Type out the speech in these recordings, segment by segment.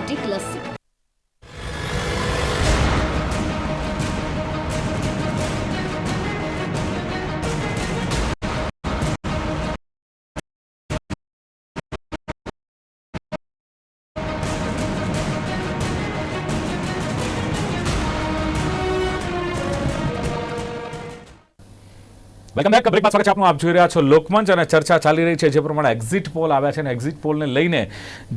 ridiculous. Welcome back. Break સ્વાગત છે આપનું. આપ જોઈ રહ્યા છો લોકમંચ અને ચર્ચા ચાલી રહી છે જે પ્રમાણે એક્ઝિટ પોલ આવ્યા છે અને એક્ઝિટ પોલને લઈને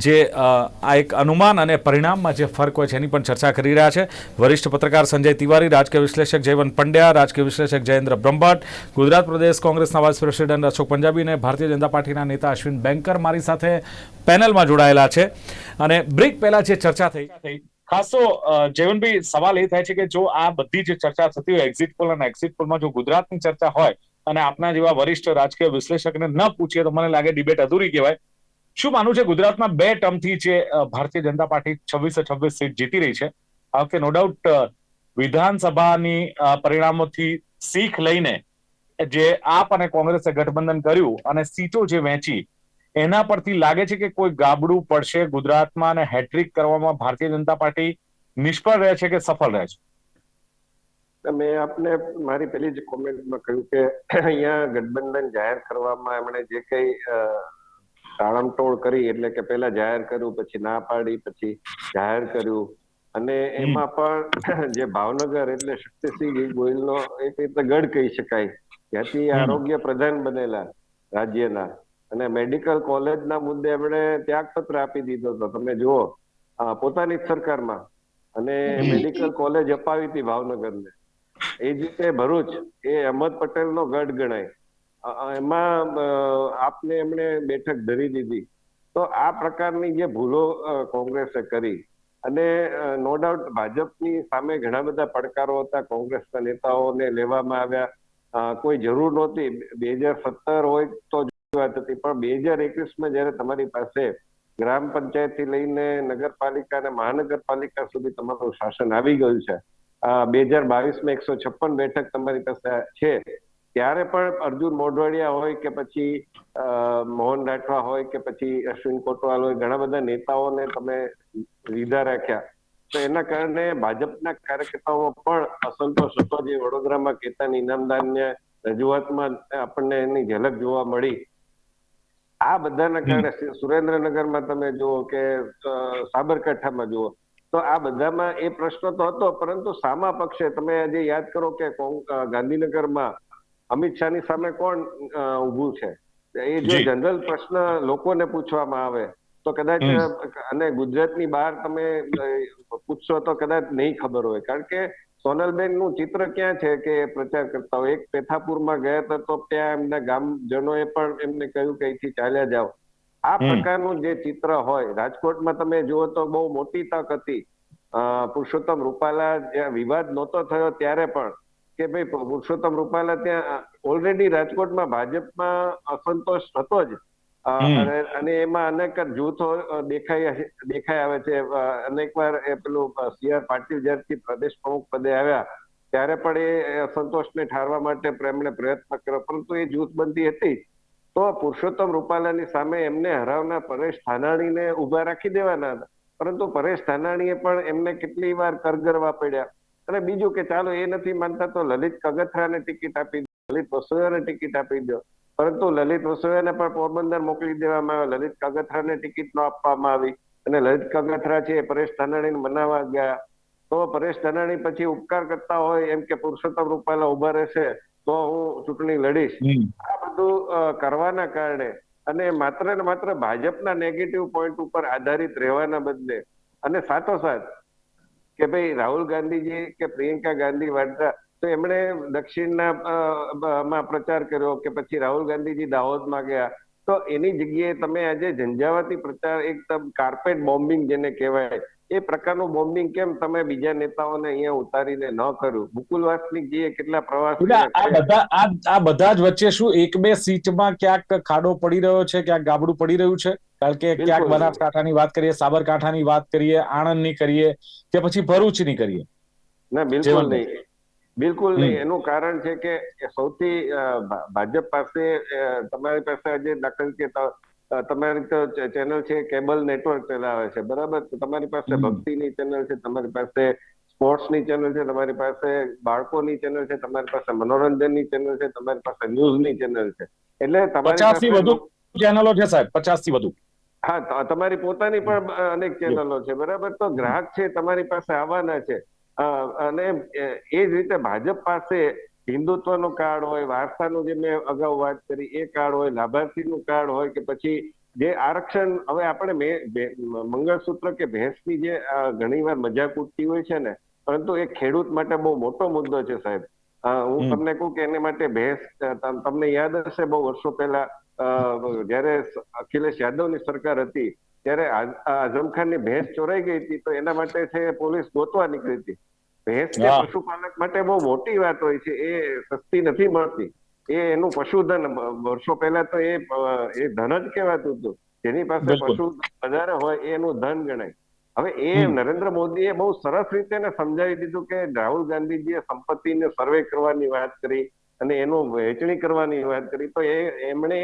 જે આ એક અનુમાન અને પરિણામમાં જે ફરક હોય છે એની પણ ચર્ચા કરી રહ્યા છે. વરિષ્ઠ પત્રકાર સંજય તિવારી, રાજકીય વિશ્લેષક જયવંત પંડ્યા, રાજકીય વિશ્લેષક જયેન્દ્ર બ્રહ્મભટ્ટ, ગુજરાત પ્રદેશ કોંગ્રેસના વાઇસ પ્રેસિડેન્ટ અશોક પંજાબી અને ભારતીય જનતા પાર્ટીના નેતા અશ્વિન બેંકર મારી સાથે પેનલમાં જોડાયેલા છે. અને બ્રેક પહેલા જે ચર્ચા થઈ ખાસ તો જયવંતભાઈ, સવાલ એ થાય છે કે જો આ બધી જે ચર્ચા થતી હોય એક્ઝિટ પોલ અને એક્ઝિટ પોલમાં જો ગુજરાતની ચર્ચા હોય અને આપના જેવા વરિષ્ઠ રાજકીય વિશ્લેષકને ન પૂછીએ તો મને લાગે ડિબેટ અધૂરી કહેવાય. શું માનવું છે ગુજરાતમાં બે ટર્મથી જે ભારતીય જનતા પાર્ટી છવ્વીસે છવ્વીસ સીટ જીતી રહી છે? આ નો ડાઉટ વિધાનસભાની પરિણામોથી શીખ લઈને જે આપ અને કોંગ્રેસે ગઠબંધન કર્યું અને સીટો જે વહેંચી, એના પરથી લાગે છે કે કોઈ ગાબડું પડશે ગુજરાતમાં અને હેટ્રિક કરવામાં ભારતીય જનતા પાર્ટી નિષ્ફળ રહે છે કે સફળ રહે છે? મેં આપને મારી પેલી જ કોમેન્ટમાં કહ્યું કે અહીંયા ગઠબંધન જાહેર કરવામાં એમણે જે કઈ તાળમટોળ કરી એટલે કે પહેલા જાહેર કર્યું પછી ના પાડી પછી જાહેર કર્યું. અને એમાં પણ જે ભાવનગર એટલે શક્તિસિંહ ગોહિલનો એક રીતે ગઢ કહી શકાય. ત્યાંથી આરોગ્ય પ્રધાન બનેલા રાજ્યના. અને મેડિકલ કોલેજના મુદ્દે એમણે ત્યાગપત્ર આપી દીધો હતો. તમે જુઓ પોતાની સરકારમાં. અને મેડિકલ કોલેજ અપાવી હતી ભાવનગરને. એ જ રીતે ભરૂચ એ અહમદ પટેલનો ગઢ ગણાય. એમાં આપને એમણે બેઠક ધરી દીધી. તો આ પ્રકારની જે ભૂલો કોંગ્રેસે કરી અને નો ડાઉટ ભાજપની સામે ઘણા બધા પડકારો હતા. કોંગ્રેસના નેતાઓને લેવામાં આવ્યા. કોઈ જરૂર નહોતી. બે હજાર સત્તર હોય તો વાત હતી. પણ બે હજાર એકવીસમાં જયારે તમારી પાસે ગ્રામ પંચાયતથી લઈને નગરપાલિકા અને મહાનગરપાલિકા સુધી તમારું શાસન આવી ગયું છે બે હજાર બાવીસમાં એકસો છપ્પન બેઠક તમારી પાસે છે. ત્યારે પણ અર્જુન મોઢવાડિયા હોય કે પછી મોહન રાઠવા હોય કે પછી અશ્વિન કોટવાલ હોય ઘણા બધા નેતાઓને તમે લીધા રાખ્યા. તો એના કારણે ભાજપના કાર્યકર્તાઓ પણ અસંતોષ હતો જે વડોદરામાં કેતન ઇનામદારને રજૂઆતમાં આપણને એની ઝલક જોવા મળી. આ બધાના કારણે સુરેન્દ્રનગરમાં તમે જુઓ કે સાબરકાંઠામાં જુઓ તો આ બધામાં એ પ્રશ્ન તો હતો પરંતુ સામા પક્ષે તમે આજે યાદ કરો કે ગાંધીનગરમાં અમિત શાહની સામે કોણ ઊભું છે? એ જો જનરલ પ્રશ્ન લોકોને પૂછવામાં આવે તો કદાચ. અને ગુજરાતની બહાર તમે પૂછશો તો કદાચ નહીં ખબર હોય કારણ કે સોનલબેનનું ચિત્ર ક્યાં છે કે પ્રચાર કરતા હોય? એક પેથાપુરમાં ગયા હતા તો ત્યાં એમના ગામજનોએ પણ એમને કહ્યું કે અહીંથી ચાલ્યા જાઓ. આ. પ્રકારનું જે ચિત્ર હોય રાજકોટમાં તમે જુઓ તો બહુ મોટી તક હતી. પુરુષોત્તમ રૂપાલા જ્યાં વિવાદ નહોતો થયો ત્યારે પણ કે ભાઈ પુરુષોત્તમ રૂપાલા ત્યાં ઓલરેડી રાજકોટમાં ભાજપમાં અસંતોષ હતો જ. અને એમાં અનેક જૂથો દેખાઈ દેખાઈ આવે છે. અનેક વાર એ પેલું સી આર પાટીલ જ્યારથી પ્રદેશ પ્રમુખ પદે આવ્યા ત્યારે પણ એ અસંતોષને ઠારવા માટે એમણે પ્રયત્ન કર્યો. પરંતુ એ જૂથબંધી હતી. તો પુરુષોત્તમ રૂપાલાની સામે એમને હરાવનાર પરેશ ધાનાણીને ઊભા રાખી દેવાના હતા. પરંતુ પરેશ ધાનાણીએ પણ એમને કેટલી વાર કરગરવા પડ્યા. અને બીજું કે ચાલો એ નથી માનતા તો લલિત કગથરાને ટિકિટ આપી દો, લલિત વસોયાને ટિકિટ આપી દો. પરંતુ લલિત વસોયાને પણ પોરબંદર મોકલી દેવામાં આવ્યો. લલિત કગથરાને ટિકિટ ન આપવામાં આવી. અને લલિત કગથરા છે પરેશ ધાનાણીને મનાવા ગયા. તો પરેશ ધાનાણી પછી ઉપકાર કરતા હોય એમ કે પુરુષોત્તમ રૂપાલા ઊભા રહેશે. તો હું ચૂંટણી લડીશ. આ બધું કરવાના કારણે અને માત્ર ને માત્ર ભાજપના નેગેટિવ પોઈન્ટ ઉપર આધારિત રહેવાના બદલે અને સાથોસાથ કે ભાઈ રાહુલ ગાંધીજી કે પ્રિયંકા ગાંધી વાડ્રા તો એમણે દક્ષિણના માં પ્રચાર કર્યો કે પછી રાહુલ ગાંધીજી દાહોદમાં ગયા. તો એની જગ્યાએ તમે આજે ઝંઝાવાતી પ્રચાર એકદમ કાર્પેટ બોમ્બિંગ જેને કહેવાય એ પ્રકારનું બોમ્બિંગ કેમ તમે બીજા નેતાઓને અહીંયા ઉતારીને ન કર્યું મુકુલ વાસનિકજીએ કેટલા પ્રવાસ આ બધા આ બધા જ વચ્ચે શું એક બે સીટમાં ક્યાંક ખાડો પડી રહ્યો છે ક્યાંક ગાબડું પડી રહ્યું છે કારણ કે. ક્યાંક બનાસકાંઠાની વાત કરીએ સાબરકાંઠાની વાત કરીએ આણંદની કરીએ કે પછી ભરૂચની કરીએ ના બિલકુલ. નહીં બિલકુલ. નહીં એનું કારણ છે કે સૌથી ભાજપ પાસે તમારી પાસે આજે દાખલ કે તમારી ચેનલ છે કેબલ નેટવર્ક ચલાવે છે બરાબર? તમારી પાસે ભક્તિની ચેનલ છે તમારી પાસે સ્પોર્ટ્સની ચેનલ છે તમારી પાસે બાળકોની ચેનલ છે તમારી પાસે મનોરંજનની ચેનલ છે તમારી પાસે ન્યૂઝની ચેનલ છે. એટલે તમારી થી વધુ ચેનલો છે સાહેબ પચાસથી વધુ. હા તમારી પોતાની પણ અનેક ચેનલો છે બરાબર? તો ગ્રાહક છે તમારી પાસે આવવાના છે. અને એ જ રીતે ભાજપ પાસે હિન્દુત્વનું કાર્ડ હોય વારસાનું જે મેં અગાઉ વાત કરી એ કાર્ડ હોય લાભાર્થીનું કાર્ડ હોય કે પછી જે આરક્ષણ હવે આપણે મંગળસૂત્ર કે ભેંસની જે ઘણીવાર મજાક ઉઠતી હોય છે ને પરંતુ એ ખેડૂત માટે બહુ મોટો મુદ્દો છે સાહેબ. હું તમને કહું કે એને માટે ભેંસ તમને યાદ હશે બહુ વર્ષો પહેલા જ્યારે અખિલેશ યાદવની સરકાર હતી ત્યારે આઝમ ખાનની ભેંસ ચોરાઈ ગઈ હતી તો એના માટે છે પોલીસ ગોતવા નીકળી હતી. ભેંસ કે પશુપાલક માટે બહુ મોટી વાત હોય છે એ સસ્તી નથી મળતી. એ એનું પશુધન વર્ષો પહેલા તો એ એ ધન જ કહેવાતું હતું. જેની પાસે પશુ વધારે હોય એનું ધન ગણાય. હવે એ નરેન્દ્ર મોદીએ બહુ સરસ રીતે સમજાવી દીધું કે રાહુલ ગાંધીજીએ સંપત્તિને સર્વે કરવાની વાત કરી અને એનું વહેંચણી કરવાની વાત કરી. તો એ એમણે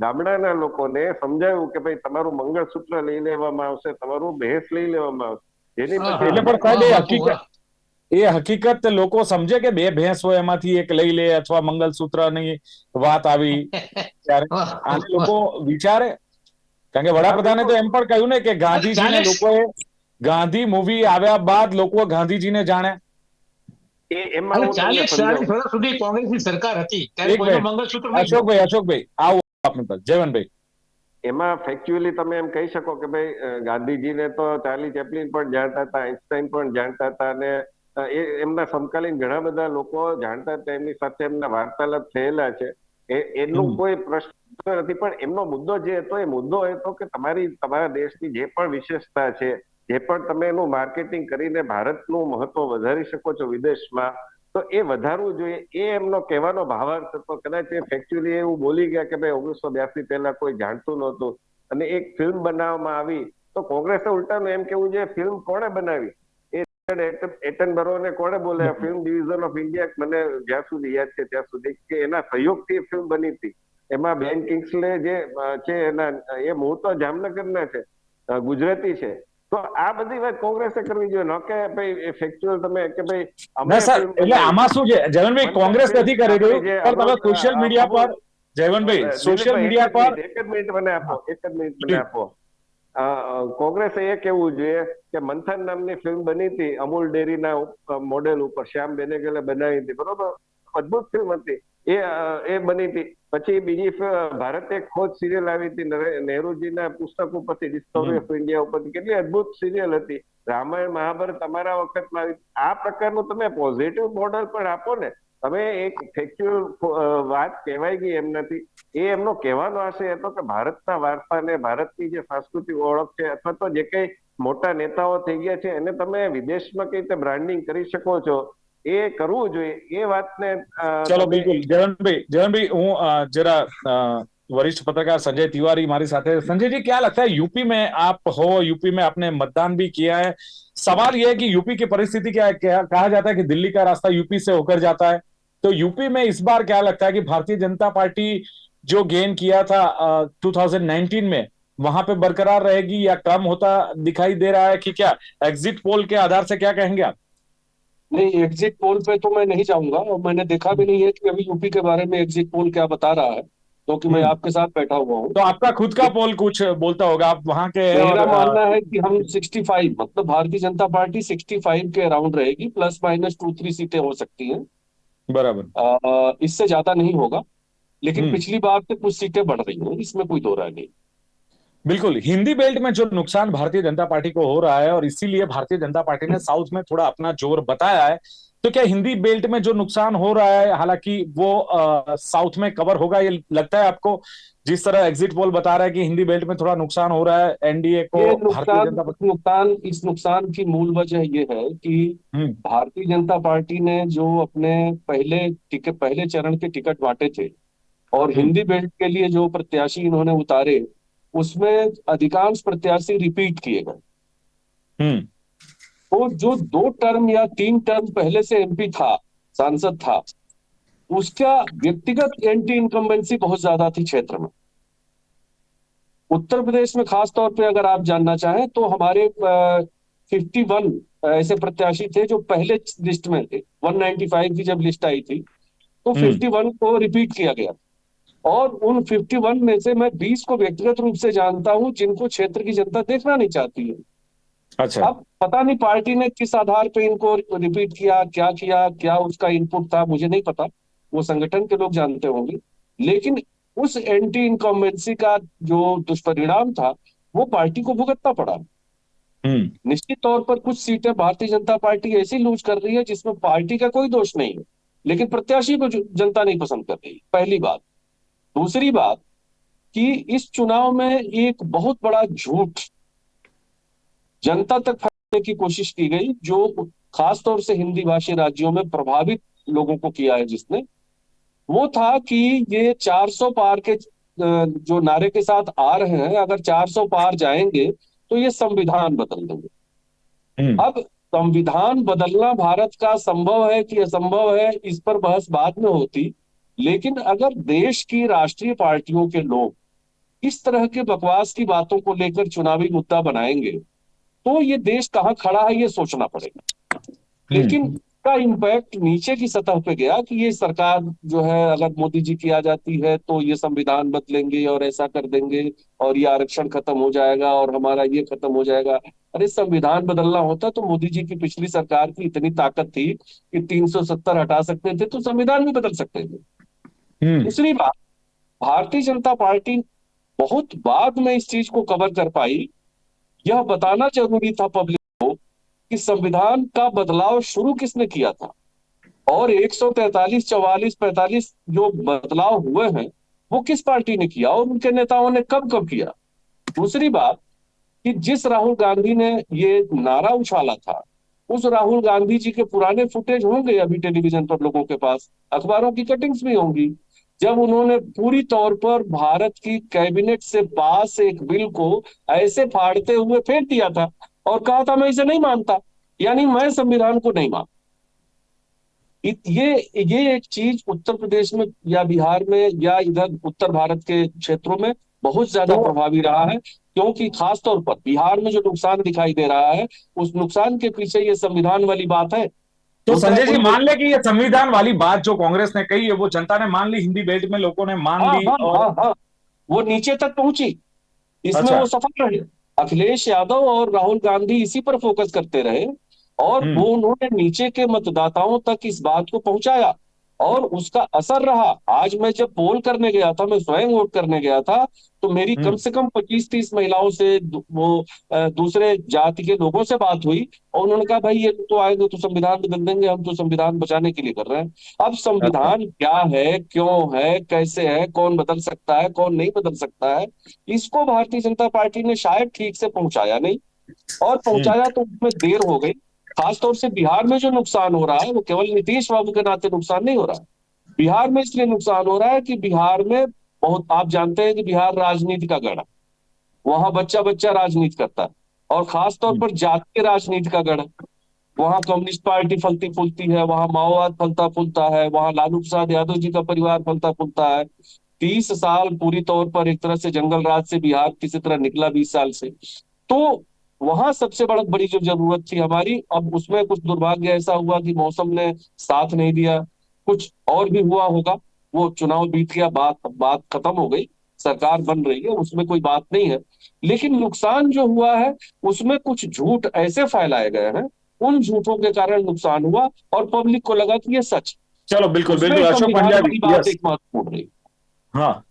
ગામડાના લોકોને સમજાવ્યું કે ભાઈ તમારું મંગળસૂત્ર લઈ લેવામાં આવશે તમારું ભેંસ લઈ લેવામાં આવશે. એટલે પણ સાહેબ એ હકીકત એ હકીકત લોકો સમજે કે બે ભેંસ હોય એમાંથી એક લઈ લે અથવા મંગલસૂત્રની વાત આવી. ત્યારે આને લોકો વિચારે. કારણ કે વડાપ્રધાને તો એમ પણ કહ્યું ને કે ગાંધીજીને લોકોએ ગાંધી મૂવી આવ્યા બાદ લોકો ગાંધીજીને જાણે. અશોકભાઈ અશોકભાઈ આવો આપની પર જયવંતભાઈ. એમાં ફેક્ચ્યુઅલી તમે એમ કહી શકો કે ભાઈ ગાંધીજીને તો ચાર્લી ચેપ્લિન પણ જાણતા હતા આઈન્સ્ટાઈન પણ જાણતા હતા અને એ એમના સમકાલીન ઘણા બધા લોકો જાણતા હતા એમની સાથે એમના વાર્તાલાપ થયેલા છે. એ એનું કોઈ પ્રશ્ન નથી પણ એમનો મુદ્દો જે હતો એ મુદ્દો હતો કે તમારી તમારા દેશની જે પણ વિશેષતા છે જે પણ તમે એનું માર્કેટિંગ કરીને ભારતનું મહત્વ વધારી શકો છો વિદેશમાં તો એ વધારવું જોઈએ. એ એમનો કહેવાનો ભાવાર્થ હતો. કદાચ એ ફેક્ચ્યુઅલી એવું બોલી ગયા કે ભાઈ ઓગણીસો બ્યાસી પહેલા કોઈ જાણતું નહોતું અને એક ફિલ્મ બનાવવામાં આવી તો કોંગ્રેસે ઉલટાનું એમ કેવું છે ફિલ્મ કોણે બનાવી? એટન બરોને કોણે બોલ્યા ફિલ્મ ડિવિઝન ઓફ ઇન્ડિયા મને જ્યાં સુધી યાદ છે ત્યાં સુધી કે એના સહયોગથી ફિલ્મ બની હતી. એમાં બેન કિંગ્સલે જે છે એના એ મૂળ તો જામનગરના છે ગુજરાતી છે. તો આ બધી વાત કોંગ્રેસે કરવી જોઈએ ન કે ભાઈ ફેક્ચ્યુઅલ તમે કે ભાઈ એટલે આમાં શું છે? જયવંતભાઈ કોંગ્રેસ નથી કરી રહ્યું. પણ તમે સોશિયલ મીડિયા પર જયવંતભાઈ સોશિયલ મીડિયા પર એક જ મિનિટ મને આપો એક જ મિનિટ મને આપો. કોંગ્રેસે એ કેવું જોઈએ કે મંથન નામની ફિલ્મ બની હતી અમૂલ ડેરીના મોડેલ ઉપર શ્યામ બેનેગલે બનાવી હતી બરોબર? અદભુત ફિલ્મ હતી. એ એ બની હતી. પછી બીજી ભારતે ખોજ સિરિયલ આવી હતી. નહેરુજીના પુસ્તક ઉપરથી ડિસ્કવરી ઓફ ઇન્ડિયા ઉપરથી કેટલી અદભુત સિરિયલ હતી. રામાયણ મહાભારત તમારા વખતમાં આવી આ પ્રકારનું તમે પોઝિટિવ મોડલ પણ આપો ને, તમે એક ફેક્ચ્યુઅલ વાત કહેવાય ગઈ એમ નથી. એ એમનો કહેવાનો આશય હતો કે ભારતના વારસાને ભારતની જે સાંસ્કૃતિક ઓળખ છે, અથવા તો જે કઈ મોટા નેતાઓ થઈ ગયા છે, એને તમે વિદેશમાં કઈ રીતે બ્રાન્ડિંગ કરી શકો છો એ કરવું જોઈએ એ વાતને અ, ચલો તમે- બિલકુલ जयवंत जयवंत હું अ, जरा अ, वरिष्ठ पत्रकार संजय तिवारी हमारे साथ है संजय जी क्या लगता है यूपी में आप हो यूपी में आपने मतदान भी किया है सवाल यह है कि यूपी की परिस्थिति क्या है क्या कहा जाता है कि दिल्ली का रास्ता यूपी से होकर जाता है तो यूपी में इस बार क्या लगता है कि भारतीय जनता पार्टी जो गेन किया था टू थाउजेंड में वहां पे बरकरार रहेगी या कम होता दिखाई दे रहा है कि क्या एग्जिट पोल के आधार से क्या कहेंगे आप नहीं एग्जिट पोल पे तो मैं नहीं जाऊँगा। और मैंने देखा भी नहीं है कि अभी यूपी के बारे में एग्जिट पोल क्या बता रहा है क्योंकि मैं हम्म। आपके साथ बैठा हुआ हूँ। तो आपका खुद का पोल कुछ बोलता होगा आप वहाँ के मेरा मानना है कि हम 65 मतलब भारतीय जनता पार्टी 65 के अराउंड रहेगी प्लस माइनस टू थ्री सीटें हो सकती हैं। बराबर। इससे ज़्यादा नहीं होगा लेकिन हम्म। पिछली बार से कुछ सीटें बढ़ रही हैं इसमें कोई दो राय नहीं। बिल्कुल हिंदी बेल्ट में जो नुकसान भारतीय जनता पार्टी को हो रहा है और इसीलिए भारतीय जनता पार्टी ने साउथ में थोड़ा अपना ज़ोर बताया है तो क्या हिंदी बेल्ट में जो नुकसान हो रहा है हालाँकि वो साउथ में कवर होगा ये लगता है आपको जिस तरह एग्जिट पोल बता रहा है कि हिंदी बेल्ट में थोड़ा नुकसान हो रहा है एनडीए को भारतीय नुकसान जनता पार्टी नुकसान इस नुकसान की मूल वजह ये है कि हम्म, भारतीय जनता पार्टी ने जो अपने पहले टिकट पहले चरण के टिकट बांटे थे और हम्म। हिंदी बेल्ट के लिए जो प्रत्याशी इन्होंने उतारे उसमें अधिकांश प्रत्याशी रिपीट किए गए। हम्म, तो जो दो टर्म या तीन टर्म पहले से एमपी था सांसद था उसका व्यक्तिगत एंटी इनकम्बेंसी बहुत ज़्यादा थी क्षेत्र में। उत्तर प्रदेश में खास तौर पे अगर आप जानना चाहें तो हमारे फिफ्टी वन ऐसे प्रत्याशी थे जो पहले लिस्ट में थे। 195 की जब लिस्ट आई थी तो हम्म। 51 को रिपीट किया गया और उन 51 में से मैं 20 को व्यक्तिगत रूप से जानता हूँ जिनको क्षेत्र की जनता देखना नहीं चाहती है। अच्छा। अब पता नहीं पार्टी ने किस आधार पे इनको रिपीट किया क्या किया क्या उसका इनपुट था मुझे नहीं पता। वो संगठन के लोग जानते होंगे। लेकिन उस एंटी इनकम्बेंसी का जो दुष्परिणाम था वो पार्टी को भुगतना पड़ा। हम्म। निश्चित तौर पर कुछ सीटें भारतीय जनता पार्टी ऐसी लूज कर रही है जिसमें पार्टी का कोई दोष नहीं है लेकिन प्रत्याशी को जनता नहीं पसंद कर रही पहली बात। दूसरी बात कि इस चुनाव में एक बहुत बड़ा झूठ जनता तक फैलाने की कोशिश की गई जो खासतौर से हिंदी भाषी राज्यों में प्रभावित लोगों को किया है जिसने वो था कि ये 400 पार के जो नारे के साथ आ रहे हैं अगर 400 पार जाएँगे तो ये संविधान बदल देंगे। हम्म। अब संविधान बदलना भारत का संभव है कि असंभव है इस पर बहस बाद में होती लेकिन अगर देश की राष्ट्रीय पार्टियों के लोग इस तरह के बकवास की बातों को लेकर चुनावी मुद्दा बनाएँगे तो ये देश कहाँ खड़ा है ये सोचना पड़ेगा। लेकिन का इम्पैक्ट नीचे की सतह पे गया कि ये सरकार जो है अगर मोदी जी की आ जाती है तो ये संविधान बदलेंगे और ऐसा कर देंगे और ये आरक्षण खत्म हो जाएगा और हमारा ये खत्म हो जाएगा। अरे संविधान बदलना होता तो मोदी जी की पिछली सरकार की इतनी ताकत थी कि 370 हटा सकते थे तो संविधान भी बदल सकते थे। हम्म दूसरी बात, भारतीय जनता पार्टी बहुत बाद में इस चीज़ को कवर कर पाई। यह बताना ज़रूरी था पब्लिक को कि संविधान का बदलाव शुरू किसने किया था? और 143 44 45 जो बदलाव हुए हैं, वो किस पार्टी ने किया और उनके नेताओं ने कब कब किया? दूसरी बात कि जिस राहुल गांधी ने ये नारा उछाला था, उस राहुल गांधी जी के पुराने फुटेज होंगे अभी टेलीविज़न पर लोगों के पास, अखबारों की कटिंग्स भी होंगी। जब उन्होंने पूरी तौर पर भारत की कैबिनेट से पास एक बिल को ऐसे फाड़ते हुए फेंक दिया था और कहा था मैं इसे नहीं मानता। यानी मैं संविधान को नहीं मानता। ये ये एक चीज़ उत्तर प्रदेश में या बिहार में या इधर उत्तर भारत के क्षेत्रों में बहुत ज़्यादा तो- प्रभावी रहा है क्योंकि खास तौर पर बिहार में जो नुकसान दिखाई दे रहा है उस नुकसान के पीछे ये संविधान वाली बात है। तो संजय जी मान ले कि ये संविधान वाली बात जो कांग्रेस ने कही है वो जनता ने मान ली हिंदी बेल्ट में लोगों ने मान हाँ ली हाँ और हाँ वो नीचे तक पहुँची इसमें अच्छा। वो सफल रहे अखिलेश यादव और राहुल गांधी इसी पर फोकस करते रहे और हम्म। वो उन्होंने नीचे के मतदाताओं तक इस बात को पहुँचाया और उसका असर रहा। आज मैं जब पोल करने गया था मैं स्वयं वोट करने गया था तो मेरी हम्म। कम से कम 25-30 महिलाओं से वो दूसरे जाति के लोगों से बात हुई और उन्होंने कहा भाई ये तो आएँगे तो संविधान बदल देंगे हम तो संविधान बचाने के लिए कर रहे हैं। अब संविधान क्या है क्यों है कैसे है कौन बदल सकता है कौन नहीं बदल सकता है इसको भारतीय जनता पार्टी ने शायद ठीक से पहुँचाया नहीं और पहुँचाया तो उसमें देर हो गई। खासतौर से बिहार में जो नुकसान हो रहा है, वो केवल नीतीश बाबू के नाते नुकसान नहीं हो रहा। है बिहार में इसलिए नुकसान हो रहा है कि बिहार में बहुत, आप जानते हैं कि बिहार राजनीति का गढ़ है। वहाँ बच्चा बच्चा राजनीति करता है और खास तौर पर जातीय राजनीति का गढ़ है। वहाँ कम्युनिस्ट पार्टी फलती फूलती है, वहाँ माओवाद फलता फूलता है, वहाँ लालू प्रसाद यादव जी का परिवार फलता फूलता है। तीस साल पूरी तौर पर एक तरह से जंगल राज से बिहार किसी तरह निकला, बीस साल से। तो वहाँ सबसे बड़ा बड़ी जो ज़रूरत थी हमारी अब उसमें कुछ दुर्भाग्य ऐसा हुआ कि मौसम ने साथ नहीं दिया। कुछ और भी हुआ होगा वो चुनाव बीत गया बात बात खत्म हो गई सरकार बन रही है उसमें कोई बात नहीं है। लेकिन नुकसान जो हुआ है उसमें कुछ झूठ ऐसे फैलाए गए हैं उन झूठों के कारण नुकसान हुआ और पब्लिक को लगा कि ये सच चलो बिल्कुल बिल्कुल अशोक पंजाबी बात एक महत्वपूर्ण रही। हाँ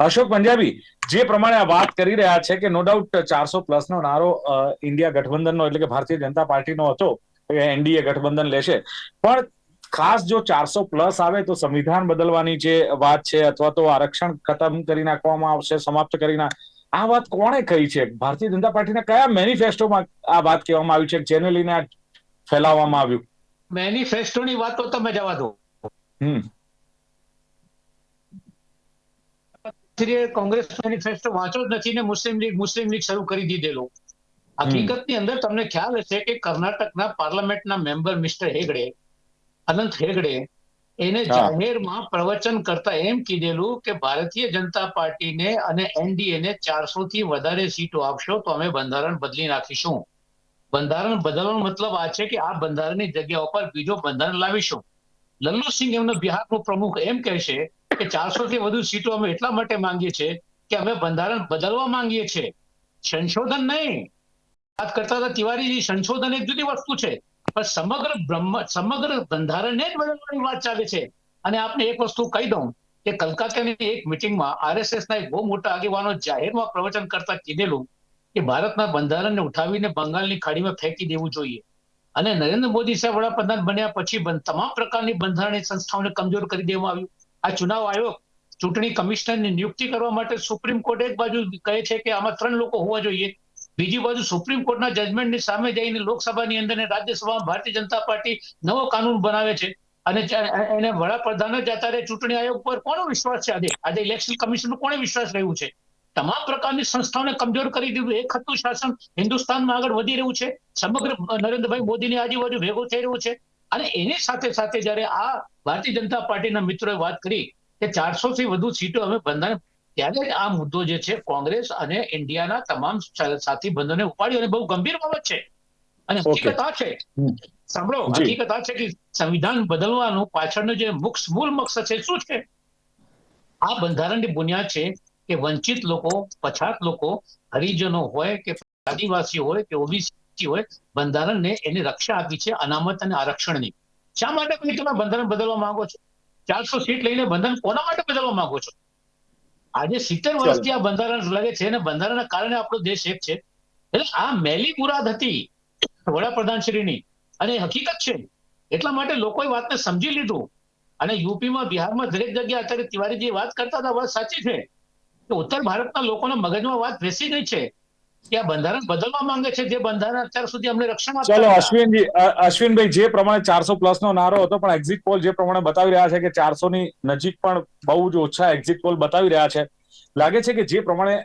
अशोक पंजाबी જે પ્રમાણે આ વાત કરી રહ્યા છે કે નો ડાઉટ ચારસો પ્લસ નો નારો ઇન્ડિયા ગઠબંધનનો એટલે કે ભારતીય જનતા પાર્ટીનો હતો એનડીએ ગઠબંધન લેશે. પણ ખાસ જો ચારસો પ્લસ આવે તો સંવિધાન બદલવાની જે વાત છે અથવા તો આરક્ષણ ખતમ કરી નાખવામાં આવશે સમાપ્ત કરી ના આ વાત કોણે કહી છે? ભારતીય જનતા પાર્ટીના કયા મેનિફેસ્ટોમાં આ વાત કહેવામાં આવી છે? જેને લઈને આ ફેલાવવામાં આવ્યું. મેનિફેસ્ટોની વાત તો તમે જવા દો. હમ. શ્રીએ કોંગ્રેસ મેનિફેસ્ટો વાંચો જ નથી ને મુસ્લિમ લીગ મુસ્લિમ લીગ શરૂ કરી દીધેલો. હકીકતની અંદર તમને ખ્યાલ હશે કે કર્ણાટકના પાર્લામેન્ટના મેમ્બર મિસ્ટર હેગડે અનંત હેગડે એને જાહેરમાં પ્રવચન કરતા એમ કીધેલું કે ભારતીય જનતા પાર્ટીને અને એનડીએ ને ચારસો થી વધારે સીટો આપશો તો અમે બંધારણ બદલી નાખીશું. બંધારણ બદલવાનો મતલબ આ છે કે આ બંધારણની જગ્યા ઉપર બીજો બંધારણ લાવીશું. લલ્લુસિંહ એમનો બિહારનો પ્રમુખ એમ કહેશે છે કે ચારસો થી વધુ સીટો અમે એટલા માટે માંગીએ છીએ કે અમે બંધારણ બદલવા માંગીએ છીએ. સંશોધન નહીં. વાત કરતા હતા તિવારીજી, સંશોધન એક જુદી વસ્તુ છે. પણ સમગ્ર બ્રહ્મ, સમગ્ર બંધારણને જ બદલવાની વાત ચાલે છે. અને આપને એક વસ્તુ કહી દઉં કે કલકત્તાની એક મિટિંગમાં આરએસએસ ના એક બહુ મોટા આગેવાનો જાહેરમાં પ્રવચન કરતા કીધેલું કે ભારતના બંધારણને ઉઠાવીને બંગાળની ખાડીમાં ફેંકી દેવું જોઈએ. અને નરેન્દ્ર મોદી સાહેબ વડાપ્રધાન બન્યા પછી તમામ પ્રકારની બંધારણીય સંસ્થાઓને કમજોર કરી દેવામાં આવ્યું. આ ચુનાવ આયોગ ચૂંટણી કમિશનરની નિયુક્તિ કરવા માટે સુપ્રીમ કોર્ટ એક બાજુ કહે છે કે આમાં ત્રણ લોકો હોવા જોઈએ. બીજી બાજુ સુપ્રીમ કોર્ટના જજમેન્ટની સામે જઈને લોકસભાની અંદર અને રાજ્યસભામાં ભારતીય જનતા પાર્ટી નવો કાનૂન બનાવે છે. અને એને વડાપ્રધાન જ અત્યારે ચૂંટણી આયોગ પર કોનો વિશ્વાસ છે? આજે આજે ઇલેક્શન કમિશન કોને વિશ્વાસ રહ્યું છે? તમામ પ્રકારની સંસ્થાઓને કમજોર કરી દીધું. એક હતું શાસન હિન્દુસ્તાનમાં આગળ વધી રહ્યું છે. સમગ્ર નરેન્દ્રભાઈ મોદીની આજુબાજુ ભેગું થઈ રહ્યું છે. અને એની સાથે સાથે જ્યારે આ ભારતીય જનતા પાર્ટીના મિત્રોએ વાત કરી કે ચારસો થી વધુ સીટો અમે બંધારણ ત્યારે જ આ મુદ્દો જે છે કોંગ્રેસ અને ઇન્ડિયાના તમામ સાથી બંધોને ઉપાડ્યો અને બહુ ગંભીર બાબત છે. અને હકીકત આ છે. સાંભળો હકીકત આ છે કે સંવિધાન બદલવાનું પાછળનો જે મુક્ષ મૂળ મકસદ છે શું છે? આ બંધારણની બુનિયાદ છે કે વંચિત લોકો પછાત લોકો હરિજનો હોય કે આદિવાસી હોય કે ઓબીસી હોય બંધારણને એને રક્ષા આપી છે અનામત અને આરક્ષણની. શા માટે પછી તમે બંધારણ બદલવા માંગો છો? ચારસો સીટ લઈને બંધારણ કોના માટે બદલવા માંગો છો? આજે સિત્તેર વર્ષથી આ બંધારણ લાગે છે અને બંધારણના કારણે આપણો દેશ એક છે. એટલે આ મેલી મુરાદ હતી વડાપ્રધાન શ્રીની અને હકીકત છે. એટલા માટે લોકોએ વાતને સમજી લીધું. અને યુપીમાં બિહારમાં દરેક જગ્યાએ અત્યારે તિવારીજી વાત કરતા હતા વાત સાચી છે. કે ઉત્તર ભારતના લોકોના મગજમાં વાત બેસી ગઈ છે. કે બંધારણ બદલવા માંગે છે? જે બંધારણ અત્યાર સુધી અમને રક્ષણ ચલો અશ્વિનજી અશ્વિનભાઈ જે પ્રમાણે ચારસો પ્લસ નો નારો હતો પણ એક્ઝિટ પોલ જે પ્રમાણે બતાવી રહ્યા છે કે ચારસો ની નજીક પણ બહુ જ ઓછા એક્ઝિટ પોલ બતાવી રહ્યા છે લાગે છે કે જે પ્રમાણે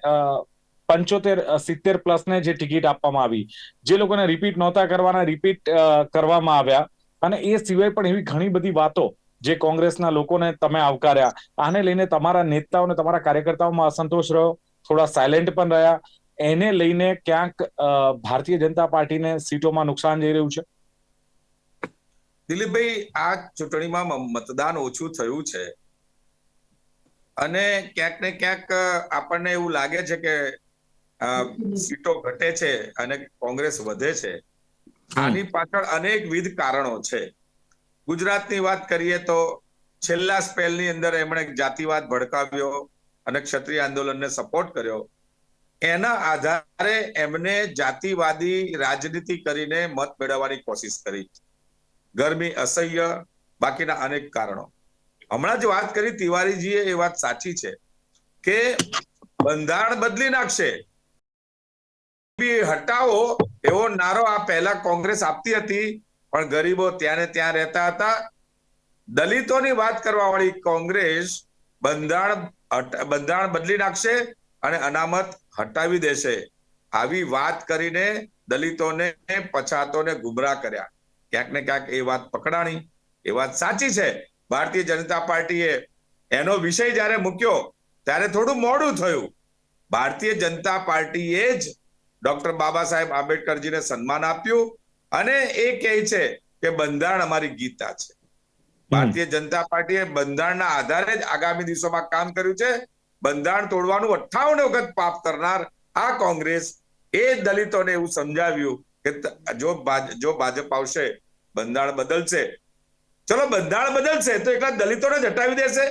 પંચોતેર સિત્તેર પ્લસ ને જે ટિકિટ આપવામાં આવી જે લોકોને રિપીટ નહોતા કરવાના રિપીટ કરવામાં આવ્યા અને એ સિવાય પણ એવી ઘણી બધી વાતો જે કોંગ્રેસના લોકોને તમે આવકાર્યા આને લઈને તમારા નેતાઓને તમારા કાર્યકર્તાઓમાં અસંતોષ રહ્યો થોડા સાયલેન્ટ પણ રહ્યા એને લઈને ક્યાંક ભારતીય જનતા પાર્ટીને સીટોમાં નુકસાન જઈ રહ્યું છે? દિલીપભાઈ, આ ચૂંટણીમાં મતદાન ઓછું થયું છે. અને ક્યાંક ને ક્યાંક આપણને એવું લાગે છે કે સીટો ઘટે છે અને કોંગ્રેસ વધે છે. આની પાછળ અનેકવિધ કારણો છે. ગુજરાતની વાત કરીએ તો છેલ્લા સ્પેલની અંદર એમણે જાતિવાદ ભડકાવ્યો અને ક્ષત્રિય આંદોલનને સપોર્ટ કર્યો. એના આધારે એમને જાતિવાદી રાજનીતિ કરીને મત મેળવવાની કોશિશ કરી. ગરમી, અસહ્ય, બાકીના અનેક કારણો. હમણાં જ વાત કરી તિવારીજીએ એ વાત સાચી છે કે બંધારણ બદલી નાખશે. હટાવો એવો નારો આ પહેલા કોંગ્રેસ આપતી હતી, પણ ગરીબો ત્યાં ત્યાં રહેતા હતા. દલિતોની વાત કરવા વાળી કોંગ્રેસ બંધારણ બંધારણ બદલી નાખશે અને અનામત હટાવી દેશે. આવી વાત કરીને દલિતોને પછાતોને ગુમરાહ કર્યા. ક્યાંક ને ક્યાંક એ વાત પકડાણી. એ વાત સાચી છે. ભારતીય જનતા પાર્ટીએ એનો વિષય જ્યારે મૂક્યો ત્યારે થોડું મોડું થયું. ભારતીય જનતા પાર્ટીએ જ ડોક્ટર બાબા સાહેબ આંબેડકરજીને સન્માન આપ્યું અને એ કહે છે કે બંધારણ અમારી ગીતા છે. ભારતીય જનતા પાર્ટીએ બંધારણના આધારે જ આગામી દિવસોમાં કામ કર્યું છે. બંધારણ તોડવાનું અઠાવન વખત પાપ કરનાર આ કોંગ્રેસ એ દલિતોને એવું સમજાવ્યું કે જો જો ભાજપ આવશે બંધારણ બદલશે. ચલો બંધારણ બદલશે તો એકલા દલિતોને જ હટાવી દેશે.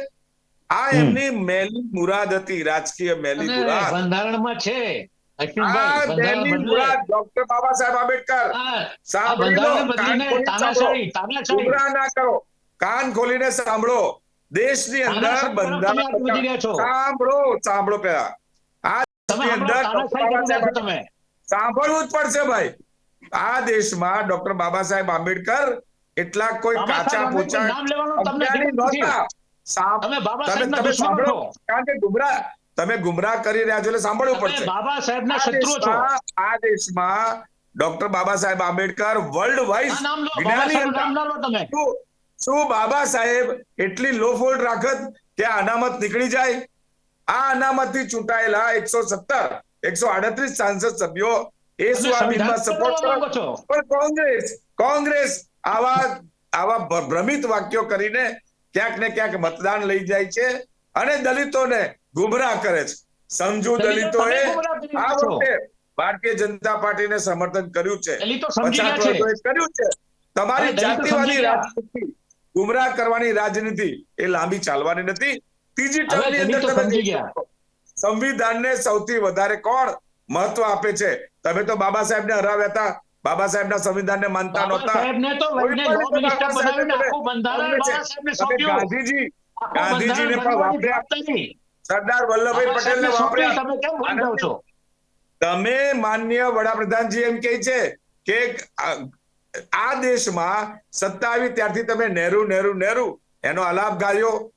આ એમની મેલી મુરાદ હતી રાજકીય મેલી મુરાદ. બંધારણમાં છે. ડોક્ટર બાબા સાહેબ આંબેડકર સાંભળી. લો, કાન ખોલીને સાંભળો. દેશની અંદર. બંધારણ સાંભળો સાંભળો પેલા આ દેશની અંદર તમે? સાંભળવું જ પડશે ભાઈ. આ દેશમાં ડોક્ટર બાબા સાહેબ આંબેડકર એટલા કોઈ કાચા પોચા તમે સાંભળો. કારણ કે ગુમરાહ તમે ગુમરાહ કરી રહ્યા છો એટલે સાંભળવું પડશે. બાબા સાહેબના આ છો. દેશમાં આ દેશમાં doctor Baba Saheb Ambedkar world wise જ્ઞાની શું બાબા સાહેબ એટલી લો ફોલ્ડ રાખત કે અનામત નીકળી જાય? આ અનામતથી ચૂંટાયેલા એકસો સત્તર એકસો આડત્રીસ સાંસદ સભ્યો એ શું આ બિલમાં સપોર્ટ કરે પણ કોંગ્રેસ કોંગ્રેસ આવા આવા ભ્રમિત વાક્યો કરીને ક્યાંક ને ક્યાંક મતદાન લઈ જાય છે અને દલિતોને ગુમરાહ કરે છે. સમજુ દલિતો દલિતોએ આ વખતે ભારતીય જનતા પાર્ટીને સમર્થન કર્યું છે. કર્યું છે. તમારી જાતિવાદી રાજનીતિ ગુમરાહ કરવાની રાજનીતિ એ લાંબી ચાલવાની નથી. ત્રીજી ટર્મની અંદર. સંવિધાનને સૌથી વધારે કોણ મહત્વ આપે છે? તમે તો બાબા સાહેબને હરાવ્યા હતા. બાબા સાહેબના સંવિધાનને માનતા નહોતા. ગાંધીજી આખું ગાંધીજીને પણ વાપર્યા. સરદાર વલ્લભભાઈ પટેલ પટેલને વાપર્યા. તમે માન્ય વડાપ્રધાનજી એમ કહે છે કે આ- દેશમાં સત્તા આવી ત્યારથી તમે નહેરુ નહેરુ નહેરુ. એનો આલાપ ગાયો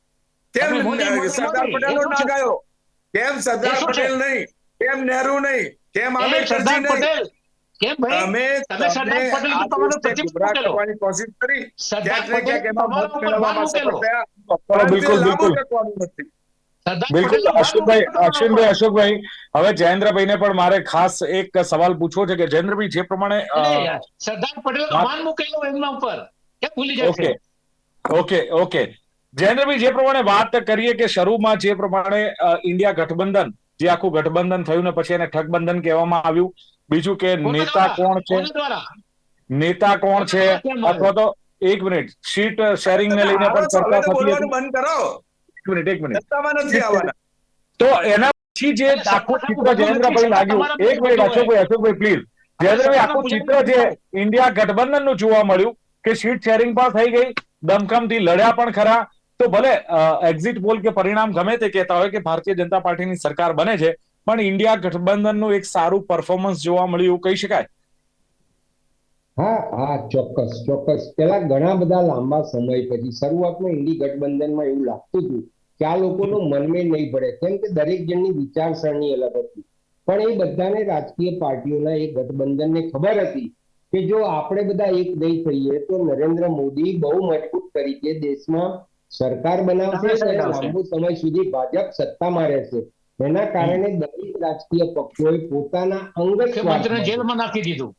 કેમ સરદાર પટેલ પટેલનો ના ગાયો. કેમ સરદાર? પટેલ નહીં? કેમ નહેરુ નહીં? કેમ આંબેડકરજી સરદાર નહીં? પટેલ કેમ ભાઈ? તમે તમે સરદાર પટેલ તો તમારો પ્રતિક મૂકેલો. કરવાની કોશિશ કરી. સરદાર ને પટેલ એમાં તમારા ભાર મૂકેલો. બિલકુલ બિલકુલ. બિલકુલ. અશોકભાઈ અશ્વિનભાઈ અશોકભાઈ હવે જયેન્દ્રભાઈને પણ મારે ખાસ એક સવાલ પૂછવો છે કે જયેન્દ્રભાઈ જે પ્રમાણે સરદાર પટેલ માન મૂકેલો એમના ઉપર. કે ભૂલી જશે ઓકે. Okay okay. જયેન્દ્રભાઈ જે પ્રમાણે વાત કરીએ કે શરૂમાં જે પ્રમાણે ઇન્ડિયા ગઠબંધન જે આખું ગઠબંધન થયું ને પછી એને ઠગબંધન કહેવામાં આવ્યું. બીજું કે નેતા કોણ છે? નેતા કોણ છે? અથવા તો એક મિનિટ સીટ શેરિંગ ને લઈને પણ ચર્ચા થતી હતી. બંધ કરો. મિનિટ એક મિનિટ નથી આવવાના. તો એના પછી જે આખું ચિત્ર જયેન્દ્રભાઈ લાગ્યું. એક મિનિટ અશોકભાઈ અશોકભાઈ પ્લીઝ જયેન્દ્રભાઈ આખું ચિત્ર જે ઇન્ડિયા ગઠબંધનનું જોવા મળ્યું કે સીટ શેરિંગ પણ થઈ ગઈ દમખમથી લડ્યા પણ ખરા. તો ભલે એક્ઝિટ પોલ કે પરિણામ ગમે તે કહેતા હોય કે ભારતીય જનતા પાર્ટીની સરકાર બને છે પણ ઇન્ડિયા ગઠબંધનનું એક સારું પરફોર્મન્સ જોવા મળ્યું એવું કહી શકાય. હા હા ચોક્કસ ચોક્કસ. પેલા ઘણા બધા લાંબા સમય પછી શરૂઆતમાં ઇન્ડી ગઠબંધનમાં એવું લાગતું હતું કે આ લોકોનું મનમે નહીં પડે. કેમ કે દરેક જણની વિચારસરણી અલગ હતી. પણ એ બધાને રાજકીય પાર્ટીઓના એ ગઠબંધનને ખબર હતી કે જો આપણે બધા એક નહીં થઈએ તો નરેન્દ્ર મોદી બહુ મજબૂત તરીકે દેશમાં સરકાર બનાવશે અને. લાંબુ સમય સુધી ભાજપ સત્તામાં રહેશે. એના કારણે દરેક રાજકીય પક્ષોએ પોતાના અંગત જેલમાં નાખી દીધું.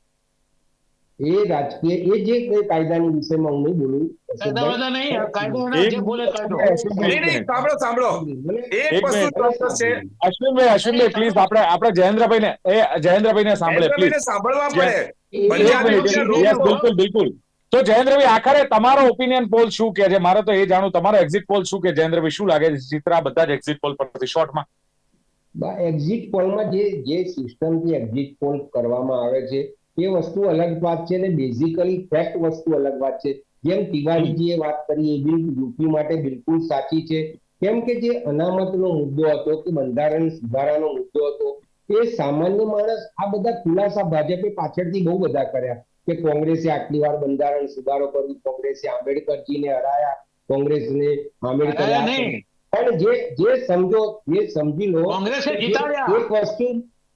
એ રાજકીય એ જે કોઈ કાયદાની વિષયમાં હું નહીં બોલું તો જયેન્દ્રભાઈ આખરે તમારો ઓપિનિયન પોલ શું કે છે? મારે તો એ જાણવું તમારો એક્ઝિટ પોલ શું કે? જયેન્દ્રભાઈ શું લાગે છે? ચિત્ર બધા જ એક્ઝિટ પોલ પરથી શોર્ટમાં એક્ઝિટ પોલમાં જે જે સિસ્ટમથી એક્ઝિટ પોલ કરવામાં આવે છે એ વસ્તુ અલગ વાત છે ને બેઝિકલી ફેક્ટ વસ્તુ અલગ વાત છે. જેમ તિવારીજીએ વાત કરી એ બિલ યુપી માટે બિલકુલ સાચી છે. કેમ કે જે અનામતનો મુદ્દો હતો કે બંધારણ સુધારાનો મુદ્દો હતો એ સામાન્ય માણસ આ બધા ખુલાસા ભાજપે પાછળથી બહુ બધા કર્યા કે કોંગ્રેસે આટલી વાર બંધારણ સુધારો કર્યો કોંગ્રેસે આંબેડકરજીને હરાયા કોંગ્રેસને આંબેડકર પણ જે જે સમજો જે સમજી લો. એક વસ્તુ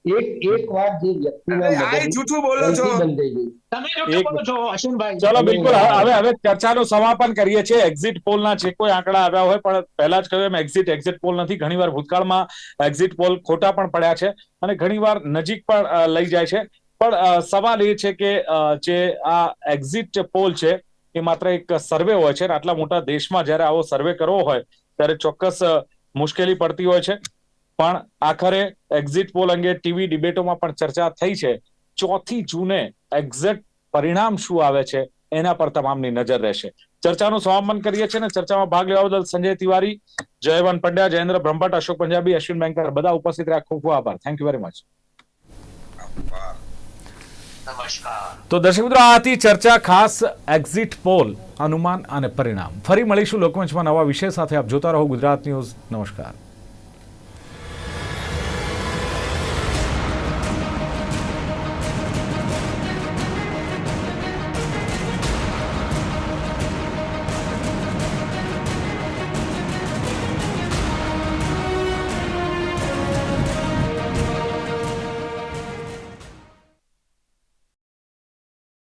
એક એક વાર જે વ્યક્તિના જૂઠું બોલો છો. ગલતી બંધાઈ ગઈ. તમે જૂઠું બોલો છો અશ્વિનભાઈ. ચલો બિલકુલ હવે હવે ચર્ચાનું સમાપન કરીએ છીએ. એક્ઝિટ પોલના જે કોઈ આંકડા આવ્યા હોય પણ પહેલા જ કહ્યું એમ એક્ઝિટ એક્ઝિટ પોલ નથી. ઘણીવાર ભૂતકાળમાં એક્ઝિટ પોલ ખોટા પણ પડ્યા છે અને ઘણીવાર નજીક પણ લઈ જાય છે. પણ સવાલ એ છે કે જે આ એક્ઝિટ પોલ છે એ માત્ર એક સર્વે હોય છે આટલા મોટા દેશમાં જ્યારે આવો સર્વે કરવો હોય ત્યારે ચોક્કસ મુશ્કેલી પડતી હોય છે. પણ આખરે એક્ઝિટ પોલ અંગે ટીવી ડિબેટોમાં પણ ચર્ચા થઈ છે. ચોથી જૂને એક્ઝેક્ટ પરિણામ શું આવે છે એના પર તમામની નજર રહેશે. ચર્ચાનું સમાપન કરીએ છીએ ને ચર્ચામાં ભાગ લેવા બદલ સંજય તિવારી જયવંત પંડ્યા જયેન્દ્ર બ્રહ્મભટ્ટ અશોક પંજાબી અશ્વિન બેંકર બધા ઉપસ્થિત રહ્યા. ખૂબ ખૂબ આભાર. થેન્ક યુ વેરી મચ તો દર્શક મિત્રો આ હતી ચર્ચા ખાસ એક્ઝિટ પોલ અનુમાન અને પરિણામ. ફરી મળીશું લોકમંચમાં નવા વિષય સાથે. આપ જોતા રહો ગુજરાત ન્યૂઝ. નમસ્કાર.